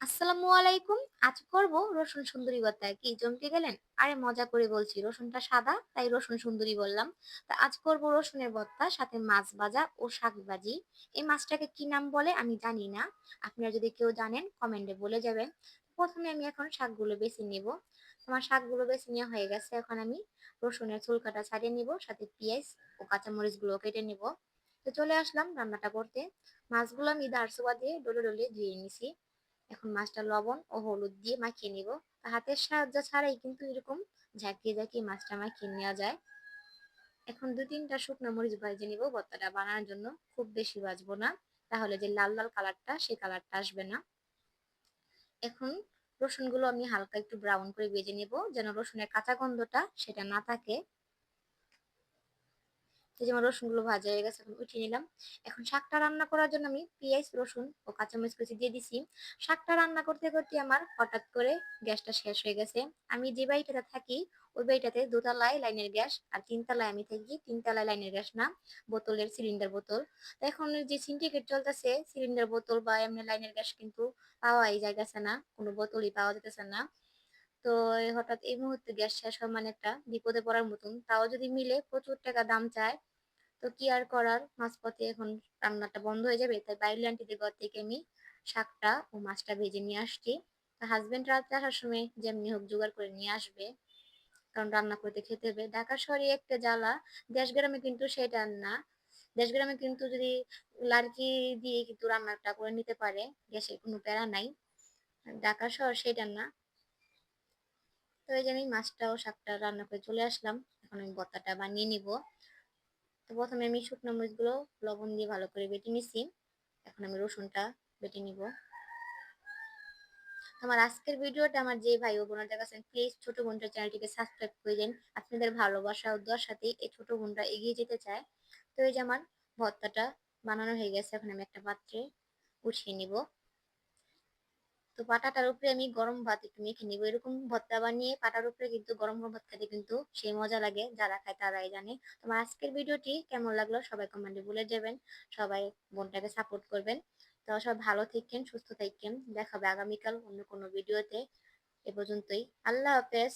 আসসালামু আলাইকুম। আজ করব রসুন সুন্দরী ভর্তা। কি চমকে গেলেন? আরে মজা করে বলছি, রসুনটা সাদা, তাই রসুন সুন্দরী বললাম। তা আজ করব রসুনের ভর্তা, সাথে মাছ ভাজা ও শাক ভাজি। এই মাছটাকে কি নাম বলে আমি জানি না। আপনারা যদি কেউ জানেন, কমেন্টে বলে যাবেন। প্রথমে আমি এখন শাকগুলো বেছে নিব। আমার শাকগুলো বেছে নেওয়া হয়ে গেছে। এখন আমি রসুনের চুলকাটা ছাড়িয়ে নিব, সাথে পেঁয়াজ ও কাঁচামরিচগুলো কেটে নিব। তো চলে আসলাম রান্নাটা করতে। মাছগুলো আমি দারসোয়া দিয়ে ডলে ডলে ধুয়ে নিছি। এখন মাছটা লবণ ও হলুদ দিয়ে মাখিয়ে নিব। হাতের সাহায্য ছাড়াই কিন্তু এরকম ঝাঁকিয়ে ঝাঁকিয়ে মাছটা মাখিয়ে নেওয়া যায়। এখন দু তিনটা শুকনো মরিচ ভাজে নিব ভর্তাটা বানানোর জন্য। খুব বেশি ভাজবো না, তাহলে যে লাল লাল কালারটা, সেই কালারটা আসবে না। এখন রসুনগুলো আমি হালকা একটু ব্রাউন করে ভেজে নেব, যেন রসুনের কাঁচা গন্ধটা সেটা না থাকে। এই যেমন রসুনগুলো ভাজা হয়ে গেছে উঠিয়ে নিলাম। এখন শাকটা রান্না করার জন্য আমি পেঁয়াজ, রসুন ও কাঁচামরিচ কুচি দিয়ে দিছি। শাকটা রান্না করতে করতে আমার হঠাৎ করে গ্যাসটা শেষ হয়ে গেছে। আমি যে বাড়িটাতে থাকি, ওই বাড়িটাতে দোতলায় লাইনের গ্যাস আর তিনতলায় আমি থাকি। তিনতলায় লাইনের গ্যাস না, বোতলের সিলিন্ডার বোতল। তো এখন যে সিন্ডিকেট চলতেছে, সিলিন্ডার বোতল বা এমনি লাইনের গ্যাস কিন্তু পাওয়াই যাইতেছে না, কোনো বোতলই পাওয়া যেতেছে না। তো হঠাৎ এই মুহূর্তে গ্যাস শেষ হওয়া মানে একটা বিপদে পড়ার মতন। তাও যদি মিলে প্রচুর টাকা দাম চায়, তো কি আর করার? মাঝপথে এখন রান্নাটা বন্ধ হয়ে যাবে। তাই বাইরের আন্টিদের ঘর থেকে আমি শাকটা ও মাছটা ভেজে নিয়ে আসছি। হাজবেন্ড রাতে আসার সময় যেমনি হোক জোগাড় করে নিয়ে আসবে, কারণ রান্না করতে খেতে হবে। ঢাকা শহরে একটা জ্বালা, দেশ গ্রামে কিন্তু সেটা না। দেশ গ্রামে কিন্তু যদি লাড়কি দিয়ে কিন্তু রান্নাটা করে নিতে পারে, গ্যাসের কোনো প্যারা নাই। ঢাকা শহর সেটা না। তো এই জন্যই মাছটা ও শাকটা রান্না করে চলে আসলাম। এখন আমি বত্তাটা বানিয়ে নিব। তো প্রথমে আমি শুকনো মরিচগুলো লবণ দিয়ে ভালো করে বেটে নিছি। এখন আমি রসুনটা বেটে নিব। আমার আজকের ভিডিওটা আমার যে ভাই ও বোনরা দেখাচ্ছেন প্লিজ ছোট বোনটার চ্যানেলটিকে সাবস্ক্রাইব করে দিন। আপনাদের ভালোবাসা ও দোয়ার সাথে এই ছোট বোনটা এগিয়ে যেতে চায়। তো এই যে আমার ভর্তাটা বানানো হয়ে গেছে, এখন আমি একটা পাত্রে উঠিয়ে নিব। তো পাটাটার উপরে আমি গরম ভাত একটু মেখে নিবো। এরকম ভর্তা বানিয়ে পাটার উপরে কিন্তু গরম গরম ভাত খেতে কিন্তু সেই মজা লাগে, যারা খায় তারাই জানে। তোমার আজকের ভিডিওটি কেমন লাগল সবাই কমেন্টে বলে যাবেন। সবাই বোনটাকে সাপোর্ট করবেন। তো সব ভালো থাকেন, সুস্থ থাকেন। দেখা হবে আগামীকাল অন্য কোনো ভিডিওতে এ পর্যন্তই। আল্লাহ হাফেজ।